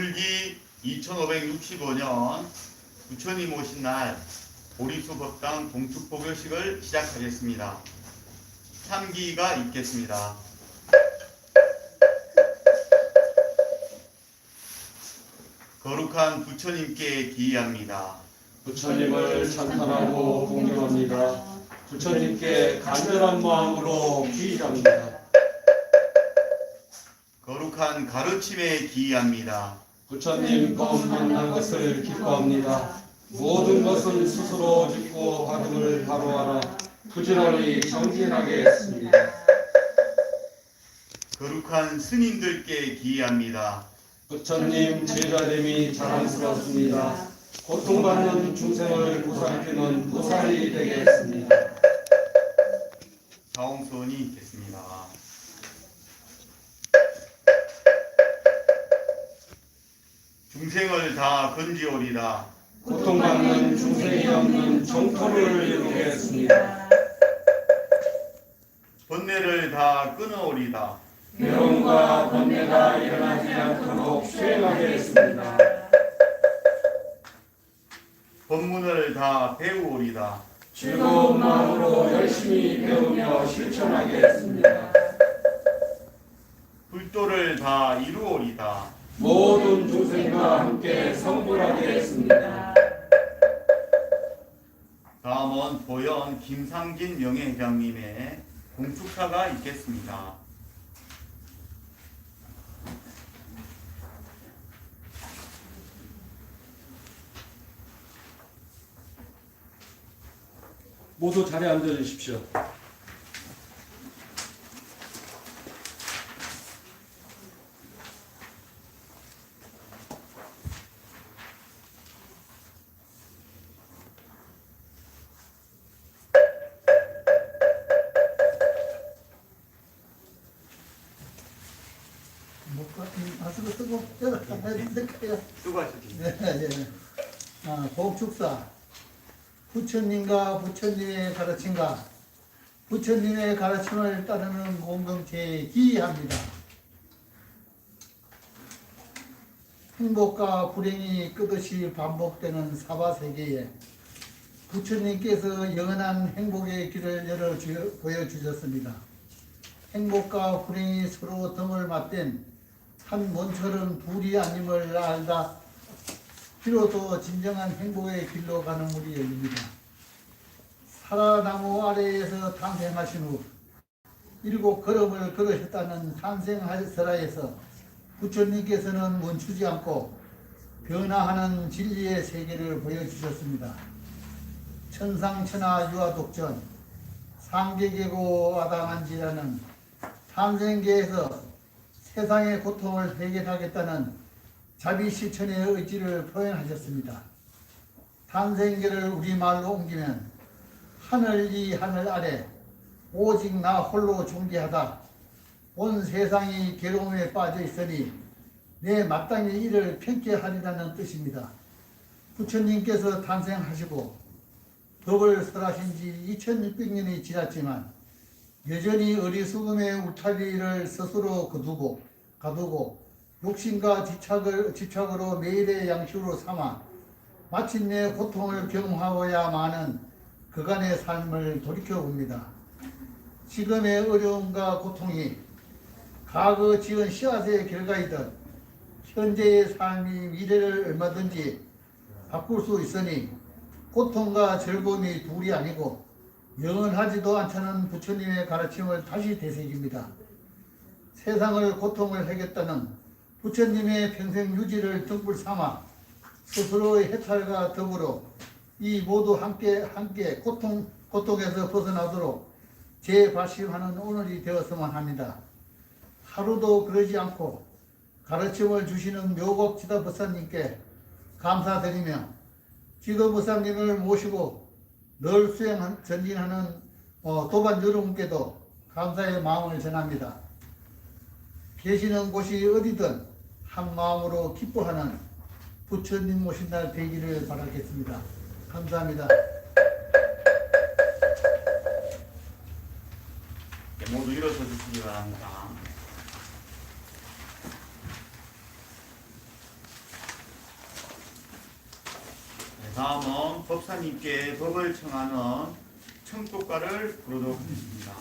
불기 2565년 부처님 오신 날 보리수 법당 동축법요식을 시작하겠습니다. 참기가 있겠습니다. 거룩한 부처님께 기의합니다. 부처님을 찬탄하고 공경합니다. 부처님께 간절한 마음으로 기의합니다. 거룩한 가르침에 기의합니다. 부처님 법 만난 것을 기뻐합니다. 모든 것은 스스로 짓고 받음을 바로하라. 부지런히 정진하게 했습니다. 거룩한 스님들께 기의합니다. 부처님 제자됨이 자랑스럽습니다. 고통받는 중생을 보살피는 보살이 되게 했습니다. 자홍선이 있겠습니다. 중생을 다 건지오리다. 고통받는 중생이 없는 정토를 이루게 했습니다. 번뇌를 다 끊어오리다. 괴로움과 번뇌가 일어나지 않도록 수행하게 했습니다. 법문을 다 배우오리다. 즐거운 마음으로 열심히 배우며 실천하게 했습니다. 불도를 다 이루오리다. 모든 중생과 함께 성불하게 했습니다. 다음은 보현 김상진 명예회장님의 공축사가 있겠습니다. 모두 자리에 앉아 주십시오. 부처님과 부처님의 가르침과 부처님의 가르침을 따르는 공동체에 기이합니다. 행복과 불행이 끝없이 반복되는 사바 세계에 부처님께서 영원한 행복의 길을 열어 주- 보여주셨습니다. 행복과 불행이 서로 등을 맞댄 한 몸처럼 둘이 아님을 알다 비로소 진정한 행복의 길로 가는 물이 열립니다. 사라나무 아래에서 탄생하신 후 일곱 걸음을 걸으셨다는 탄생설화에서 부처님께서는 멈추지 않고 변화하는 진리의 세계를 보여주셨습니다. 천상천하 유아독전 상계계고 아당한지라는 탄생계에서 세상의 고통을 해결하겠다는 자비실천의 의지를 표현하셨습니다. 탄생계를 우리말로 옮기면 하늘 이 하늘 아래 오직 나 홀로 존귀하다. 온 세상이 괴로움에 빠져 있으니 내 마땅히 이를 평가하리라는 뜻입니다. 부처님께서 탄생하시고 법을 설하신 지 2600년이 지났지만 여전히 어리숙음의 울타리를 스스로 거두고 가두고 욕심과 집착을, 집착으로 매일의 양식으로 삼아 마침내 고통을 경험하고야 마는 그간의 삶을 돌이켜 봅니다. 지금의 어려움과 고통이 과거 지은 씨앗의 결과이든 현재의 삶이 미래를 얼마든지 바꿀 수 있으니 고통과 즐거움이 둘이 아니고 영원하지도 않다는 부처님의 가르침을 다시 되새깁니다. 세상을 고통을 해겠다는 부처님의 평생 유지를 등불 삼아 스스로의 해탈과 더불어 이 모두 함께 함께 고통 고통에서 벗어나도록 재발심하는 오늘이 되었으면 합니다. 하루도 그러지 않고 가르침을 주시는 묘곡 지도 법사님께 감사드리며 지도 법사님을 모시고 늘 수행 전진하는 어, 도반 여러분께도 감사의 마음을 전합니다. 계시는 곳이 어디든 한 마음으로 기뻐하는 부처님 모신 날 되기를 바라겠습니다. 감사합니다. 예, 모두 일어서 주시기 바랍니다. 네, 다음은 법사님께 법을 청하는 청구과를 부르도록 하겠습니다.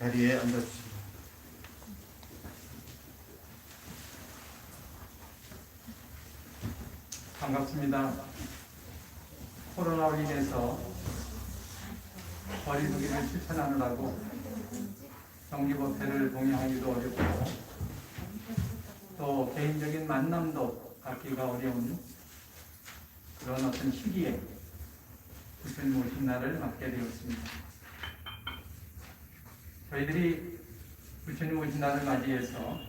자리에 앉아주시기 바랍니다. 반갑습니다. 코로나로 인해서 거리두기를 실천하느라고 정기법회를 동의하기도 어렵고 또 개인적인 만남도 갖기가 어려운 그런 어떤 시기에 부처님 오신 날을 맞게 되었습니다. 저희들이 부처님 오신 날을 맞이해서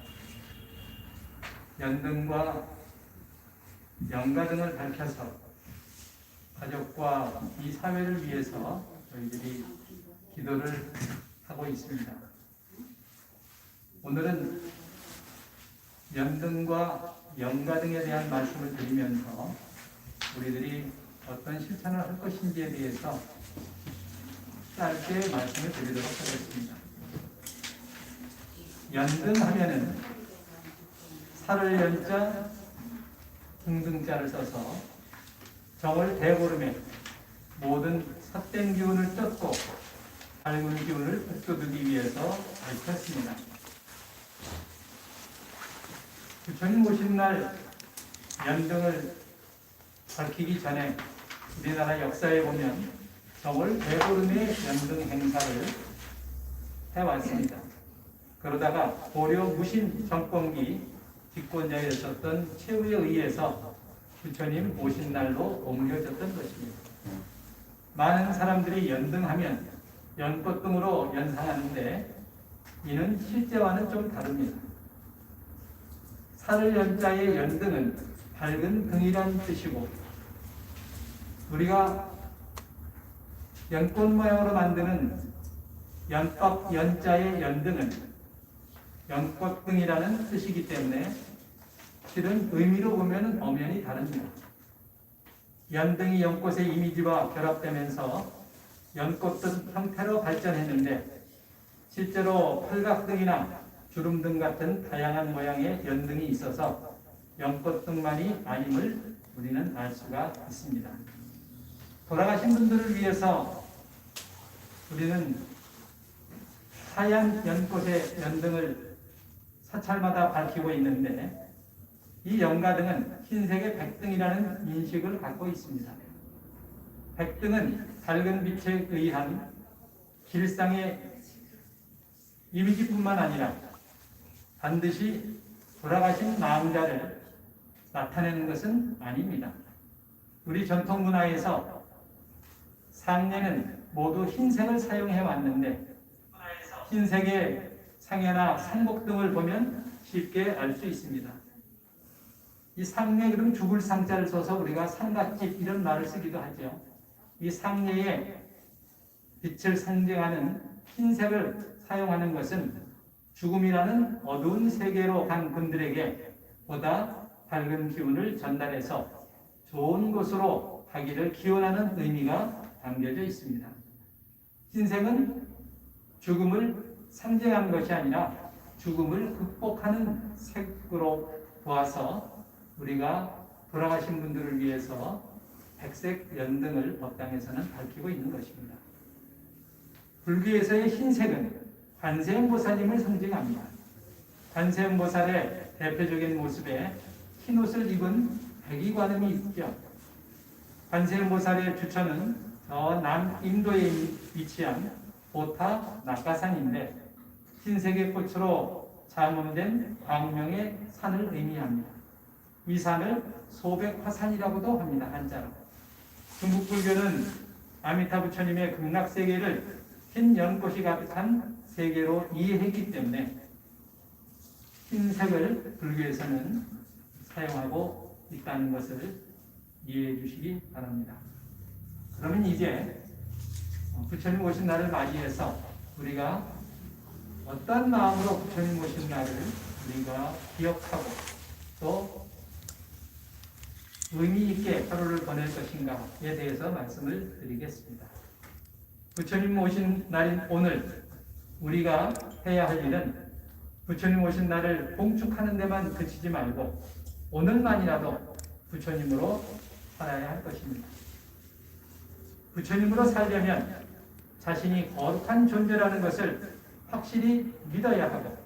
연등과 연가 등을 밝혀서 가족과 이 사회를 위해서 저희들이 기도를 하고 있습니다. 오늘은 연등과 연가 등에 대한 말씀을 드리면서 우리들이 어떤 실천을 할 것인지에 대해서 짧게 말씀을 드리도록 하겠습니다. 연등하면은 살을 연자 등등자를 써서 정월 대보름에 모든 삿된 기운을 쫓고 밝은 기운을 북돋우기 위해서 밝혔습니다. 부처님 오신 날 연등을 밝히기 전에 우리나라 역사에 보면 정월 대보름의 연등 행사를 해왔습니다. 그러다가 고려 무신 정권기 집권자였었던 최후에 의해서 부처님 오신 날로 옮겨졌던 것입니다. 많은 사람들이 연등하면 연꽃 등으로 연상하는데 이는 실제와는 좀 다릅니다. 살을 연자의 연등은 밝은 등이란 뜻이고 우리가 연꽃 모양으로 만드는 연법 연자의 연등은 연꽃등이라는 뜻이기 때문에 실은 의미로 보면 엄연히 다릅니다. 연등이 연꽃의 이미지와 결합되면서 연꽃등 형태로 발전했는데 실제로 팔각등이나 주름등 같은 다양한 모양의 연등이 있어서 연꽃등만이 아님을 우리는 알 수가 있습니다. 돌아가신 분들을 위해서 우리는 하얀 연꽃의 연등을 사찰마다 밝히고 있는데 이 연가등은 흰색의 백등이라는 인식을 갖고 있습니다. 백등은 밝은 빛에 의한 길상의 이미지뿐만 아니라 반드시 돌아가신 마음자를 나타내는 것은 아닙니다. 우리 전통 문화에서 상례는 모두 흰색을 사용해 왔는데 흰색의 상해나 상복 등을 보면 쉽게 알 수 있습니다. 이 상례 그럼 죽을 상자를 써서 우리가 상갓집 이런 말을 쓰기도 하죠. 이 상례에 빛을 상징하는 흰색을 사용하는 것은 죽음이라는 어두운 세계로 간 분들에게 보다 밝은 기운을 전달해서 좋은 곳으로 가기를 기원하는 의미가 담겨져 있습니다. 흰색은 죽음을 상징하는 것이 아니라 죽음을 극복하는 색으로 보아서 우리가 돌아가신 분들을 위해서 백색 연등을 법당에서는 밝히고 있는 것입니다. 불교에서의 흰색은 관세음보살님을 상징합니다. 관세음보살의 대표적인 모습에 흰 옷을 입은 백이관음이 있죠. 관세음보살의 주처는 저 남 인도에 위치한 보타 낙가산인데 흰색의 꽃으로 장엄된 광명의 산을 의미합니다. 이 산을 소백화산이라고도 합니다. 한자로. 중국 불교는 아미타 부처님의 극락 세계를 흰 연꽃이 가득한 세계로 이해했기 때문에 흰색을 불교에서는 사용하고 있다는 것을 이해해 주시기 바랍니다. 그러면 이제 부처님 오신 날을 맞이해서 우리가 어떤 마음으로 부처님 오신 날을 우리가 기억하고 또 의미 있게 하루를 보낼 것인가에 대해서 말씀을 드리겠습니다. 부처님 오신 날인 오늘 우리가 해야 할 일은 부처님 오신 날을 봉축하는 데만 그치지 말고 오늘만이라도 부처님으로 살아야 할 것입니다. 부처님으로 살려면 자신이 거룩한 존재라는 것을 확실히 믿어야 하고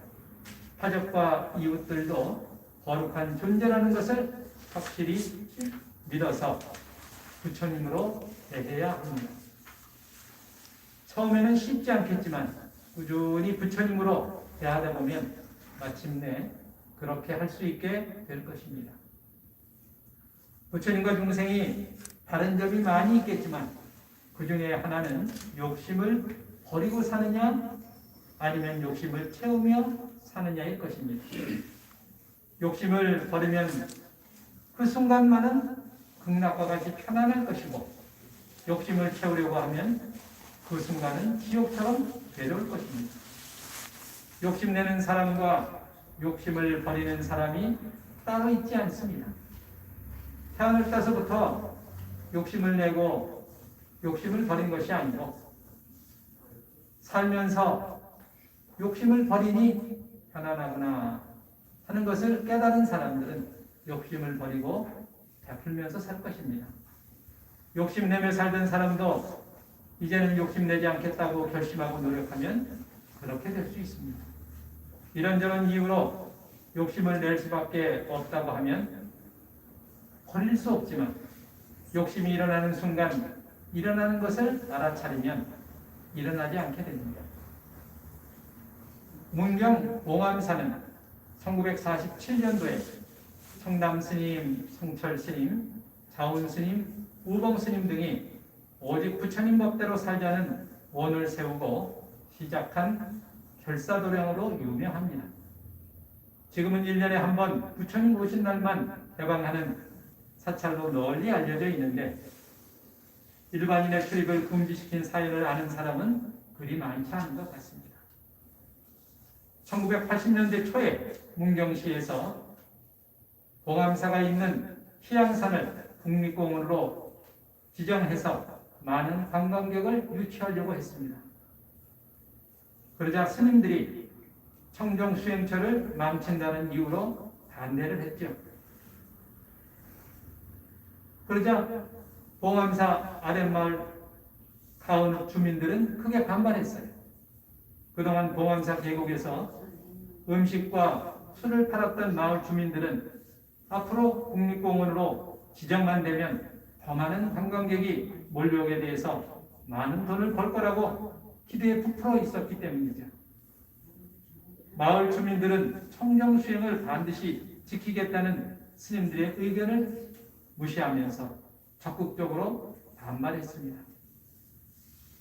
가족과 이웃들도 거룩한 존재라는 것을 확실히 믿어서 부처님으로 대해야 합니다. 처음에는 쉽지 않겠지만 꾸준히 부처님으로 대하다 보면 마침내 그렇게 할 수 있게 될 것입니다. 부처님과 중생이 다른 점이 많이 있겠지만 그 중에 하나는 욕심을 버리고 사느냐 아니면 욕심을 채우며 사느냐일 것입니다. 욕심을 버리면 그 순간만은 극락과 같이 편안할 것이고 욕심을 채우려고 하면 그 순간은 지옥처럼 괴로울 것입니다. 욕심내는 사람과 욕심을 버리는 사람이 따로 있지 않습니다. 태어날 때서부터 욕심을 내고 욕심을 버린 것이 아니고 살면서 욕심을 버리니 편안하구나 하는 것을 깨달은 사람들은 욕심을 버리고 베풀면서 살 것입니다. 욕심내며 살던 사람도 이제는 욕심내지 않겠다고 결심하고 노력하면 그렇게 될 수 있습니다. 이런저런 이유로 욕심을 낼 수밖에 없다고 하면 버릴 수 없지만 욕심이 일어나는 순간 일어나는 것을 알아차리면 일어나지 않게 됩니다. 문경 봉암사는 1947년도에 청담 스님, 송철 스님, 자운 스님, 우봉 스님 등이 오직 부처님 법대로 살자는 원을 세우고 시작한 결사도량으로 유명합니다. 지금은 1년에 한 번 부처님 오신 날만 개방하는 사찰로 널리 알려져 있는데 일반인의 출입을 금지시킨 사연을 아는 사람은 그리 많지 않은 것 같습니다. 1980년대 초에 문경시에서 봉암사가 있는 희양산을 국립공원으로 지정해서 많은 관광객을 유치하려고 했습니다. 그러자 스님들이 청정 수행처를 망친다는 이유로 반대를 했죠. 그러자 봉암사 아랫마을 가은 주민들은 크게 반발했어요. 그동안 봉암사 계곡에서 음식과 술을 팔았던 마을 주민들은 앞으로 국립공원으로 지정만 되면 더 많은 관광객이 몰려오게 돼서 많은 돈을 벌 거라고 기대에 부풀어 있었기 때문이죠. 마을 주민들은 청정 수행을 반드시 지키겠다는 스님들의 의견을 무시하면서 적극적으로 반발했습니다.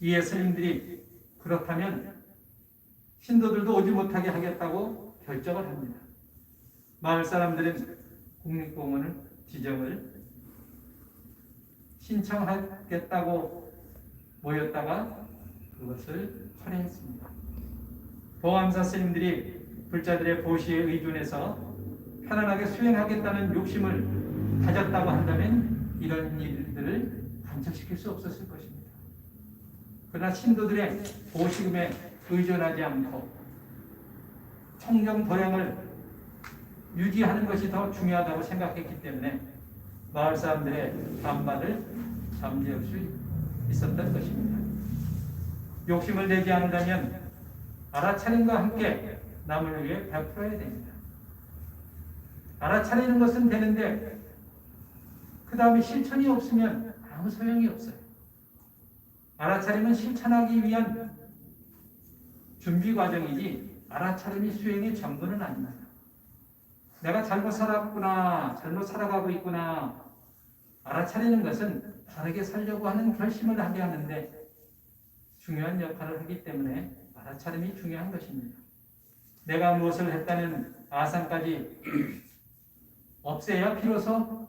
이에 스님들이 그렇다면 신도들도 오지 못하게 하겠다고 결정을 합니다. 마을 사람들은 국립공원 지정을 신청하겠다고 모였다가 그것을 철회했습니다. 보암사 스님들이 불자들의 보시에 의존해서 편안하게 수행하겠다는 욕심을 가졌다고 한다면 이런 일들을 관철시킬 수 없었을 것입니다. 그러나 신도들의 보시금에 의존하지 않고 청정 도량을 유지하는 것이 더 중요하다고 생각했기 때문에 마을 사람들의 반발을 잠재울 수 있었던 것입니다. 욕심을 내지 않는다면 알아차림과 함께 남을 위해 베풀어야 됩니다. 알아차리는 것은 되는데 그 다음에 실천이 없으면 아무 소용이 없어요. 알아차림은 실천하기 위한 준비 과정이지 알아차림이 수행의 전부는 아닙니다. 내가 잘못 살았구나, 잘못 살아가고 있구나. 알아차리는 것은 다르게 살려고 하는 결심을 하게 하는데 중요한 역할을 하기 때문에 알아차림이 중요한 것입니다. 내가 무엇을 했다는 아상까지 없애야 비로소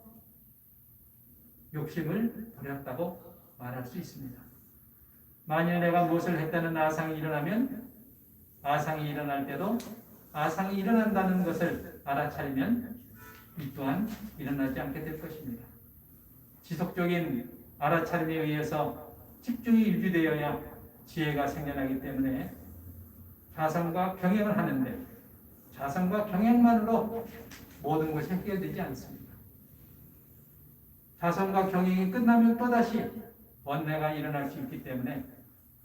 욕심을 버렸다고 말할 수 있습니다. 만일 내가 무엇을 했다는 아상이 일어나면 아상이 일어날 때도 아상이 일어난다는 것을 알아차리면 이 또한 일어나지 않게 될 것입니다. 지속적인 알아차림에 의해서 집중이 유지되어야 지혜가 생겨나기 때문에 자성과 병행을 하는데 자성과 병행만으로 모든 것이 해결되지 않습니다. 자성과 경행이 끝나면 또다시 원내가 일어날 수 있기 때문에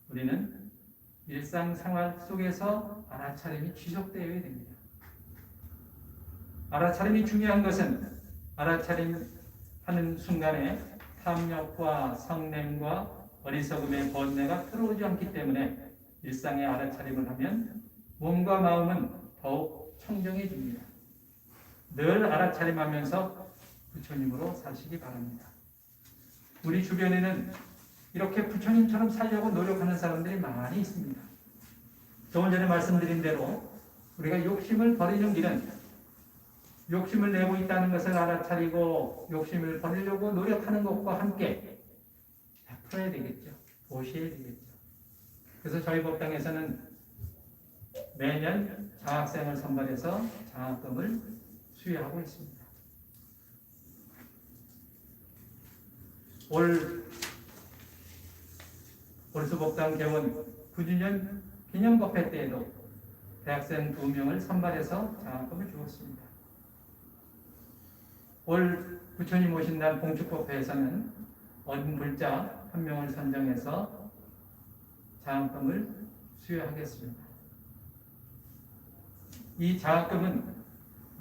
우리는 일상생활 속에서 알아차림이 지속되어야 됩니다. 알아차림이 중요한 것은 알아차림 하는 순간에 탐욕과 성냄과 어리석음의 번뇌가 들어오지 않기 때문에 일상의 알아차림을 하면 몸과 마음은 더욱 청정해집니다. 늘 알아차림하면서 부처님으로 사시기 바랍니다. 우리 주변에는 이렇게 부처님처럼 살려고 노력하는 사람들이 많이 있습니다. 조금 전에 말씀드린 대로 우리가 욕심을 버리는 길은 욕심을 내고 있다는 것을 알아차리고 욕심을 버리려고 노력하는 것과 함께 베풀어야 되겠죠. 보셔야 되겠죠. 그래서 저희 법당에서는 매년 장학생을 선발해서 장학금을 수여하고 있습니다. 올 월수법당 개원 9주년 기념법회 때에도 대학생 두 명을 선발해서 장학금을 주었습니다. 올 부처님 오신 날 봉축법회에서는 언불자 한 명을 선정해서 장학금을 수여하겠습니다. 이 장학금은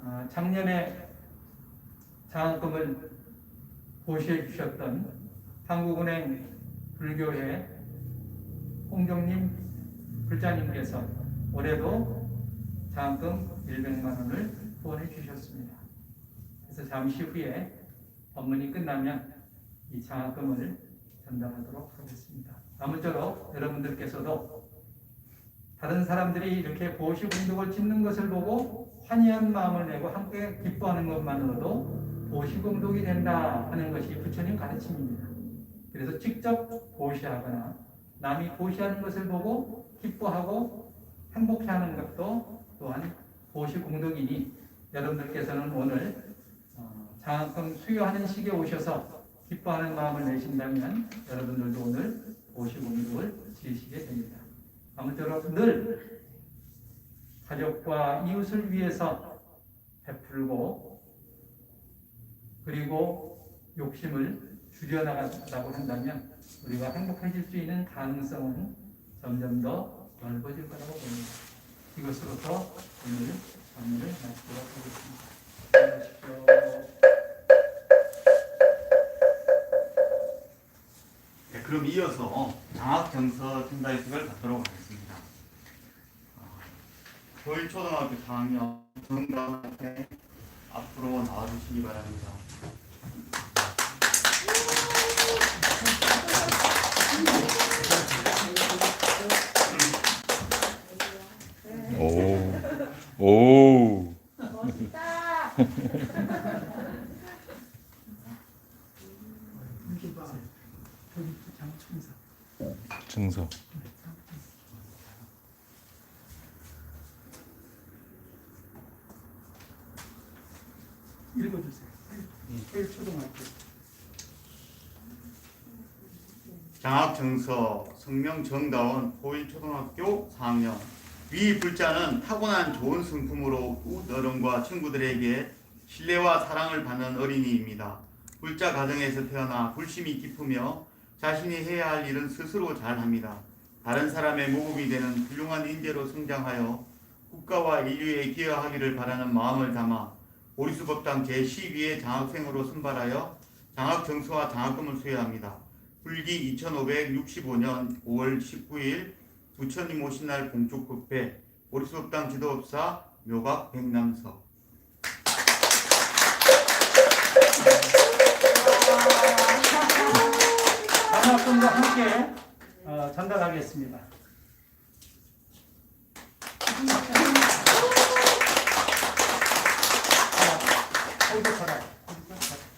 어, 작년에 장학금을 보시해 주셨던 한국은행 불교회 홍정님 불자님께서 올해도 장학금 100만 원을 후원해 주셨습니다. 그래서 잠시 후에 법문이 끝나면 이 장학금을 전달하도록 하겠습니다. 아무쪼록 여러분들께서도 다른 사람들이 이렇게 보시 공덕을 짓는 것을 보고 환희한 마음을 내고 함께 기뻐하는 것만으로도 보시 공덕이 된다 하는 것이 부처님 가르침입니다. 그래서 직접 보시하거나 남이 보시하는 것을 보고 기뻐하고 행복해하는 것도 또한 보시 공덕이니 여러분들께서는 오늘 어, 장학금 수여하는 시기에 오셔서 기뻐하는 마음을 내신다면 여러분들도 오늘 보시 공덕을 지으시게 됩니다. 아무쪼록 늘 가족과 이웃을 위해서 베풀고 그리고 욕심을 줄여나간다고 한다면 우리가 행복해질 수 있는 가능성은 점점 더 넓어질 거라고 봅니다. 이것으로서 오늘 강의를 마치도록 하겠습니다. 네, 그럼 이어서 장학정서 전달식을 갖도록 하겠습니다. 어, 서울초등학교 4학년 정답한테 앞으로 나와주시기 바랍니다. 오. 오. 멋있다. 증서. 읽어주세요. 1초동학교. 장학 정서 성명 정다운 호일초등학교 4학년 위 불자는 타고난 좋은 성품으로 어른과 친구들에게 신뢰와 사랑을 받는 어린이입니다. 불자 가정에서 태어나 불심이 깊으며 자신이 해야 할 일은 스스로 잘합니다. 다른 사람의 모범이 되는 훌륭한 인재로 성장하여 국가와 인류에 기여하기를 바라는 마음을 담아 보리수법당 제12회 장학생으로 선발하여 장학 정수와 장학금을 수여합니다. 불기 2565년 5월 19일 부처님 오신 날 공축 국회 보리수법당 지도업사 묘각 백남석 장학금과 함께 어, 전달하겠습니다. 걸어요.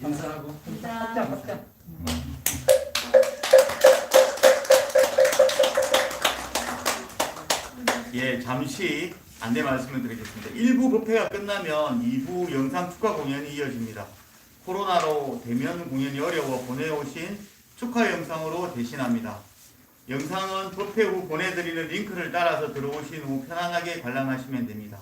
인사하고. 합장, 합장. 예, 잠시 안내 말씀을 드리겠습니다. 1부 법회가 끝나면 2부 영상 축하 공연이 이어집니다. 코로나로 대면 공연이 어려워 보내오신 축하 영상으로 대신합니다. 영상은 법회 후 보내드리는 링크를 따라서 들어오신 후 편안하게 관람하시면 됩니다.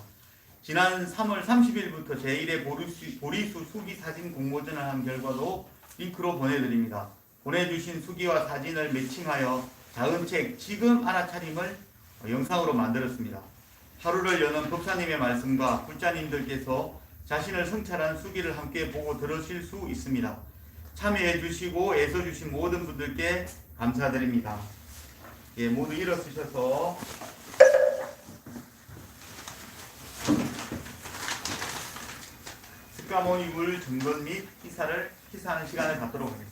지난 3월 30일부터 제1회 보리수, 보리수 수기 사진 공모전을 한 결과도 링크로 보내드립니다. 보내주신 수기와 사진을 매칭하여 작은 책 지금 알아차림을 영상으로 만들었습니다. 하루를 여는 법사님의 말씀과 불자님들께서 자신을 성찰한 수기를 함께 보고 들으실 수 있습니다. 참여해 주시고 애써 주신 모든 분들께 감사드립니다. 예, 모두 일어서셔서 물 증건 및 기사를 기사하는 시간을 갖도록 하겠습니다.